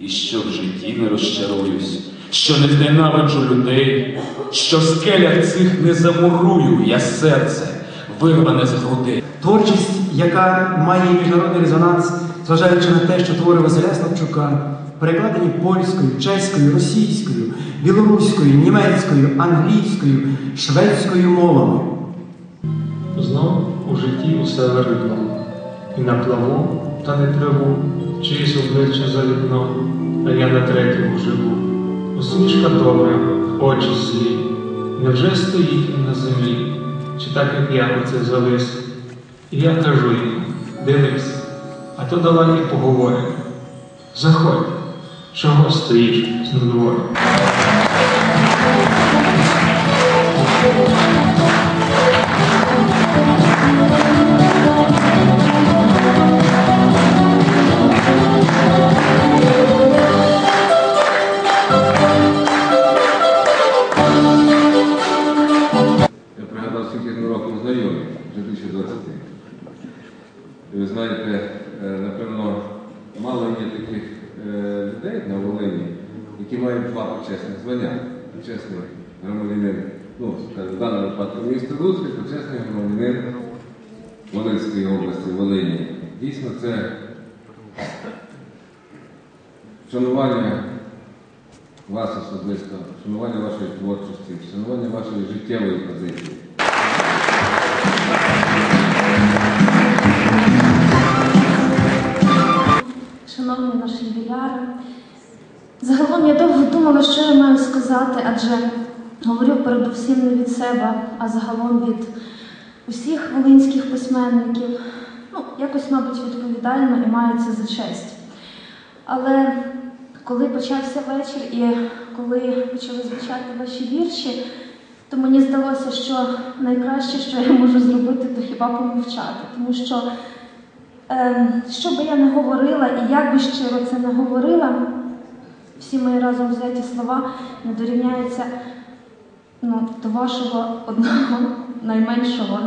І що в житті не розчаруюсь, що не зненавиджу людей, що скелях цих не замурую я серце, вирване з грудей. Творчість, яка має міжнародний резонанс, зважаючи на те, що твори Василя Славчука перекладені польською, чеською, російською, білоруською, німецькою, англійською, шведською мовами. Знов у житті усе видно, і на плаву, та не триву, чиїсь обличчя за вікном, а я на третьому живу. Усмішка добра, очі злі, невже стоїть він на землі, так, як я оце завис? І я кажу йому, дивись, а то давай і поговоримо. Заходь, чого стоїш з надвору? Скільки ми знайомі, вже більше 20. І ви знаєте, е, напевно, мало є таких е, людей на Волині, які мають два почесних звання. Почесний громадянин, ну, в даному випадку міста Луцьк, почесний громадянин Волинської області, Волині. Дійсно, це вшанування вас особисто, вшанування вашої творчості, вшанування вашої життєвої позиції. Шановні наші ювіляри, загалом я довго думала, що я маю сказати, адже говорю передусім не від себе, а загалом від усіх волинських письменників. Ну, якось, мабуть, відповідально і маю це за честь. Але коли почався вечір і коли почали звучати ваші вірші, то мені здалося, що найкраще, що я можу зробити, то хіба помовчати, тому що. Ем, Що би я не говорила, і як би щиро це не говорила, всі мої разом взяті слова не дорівняються ну, до вашого одного найменшого,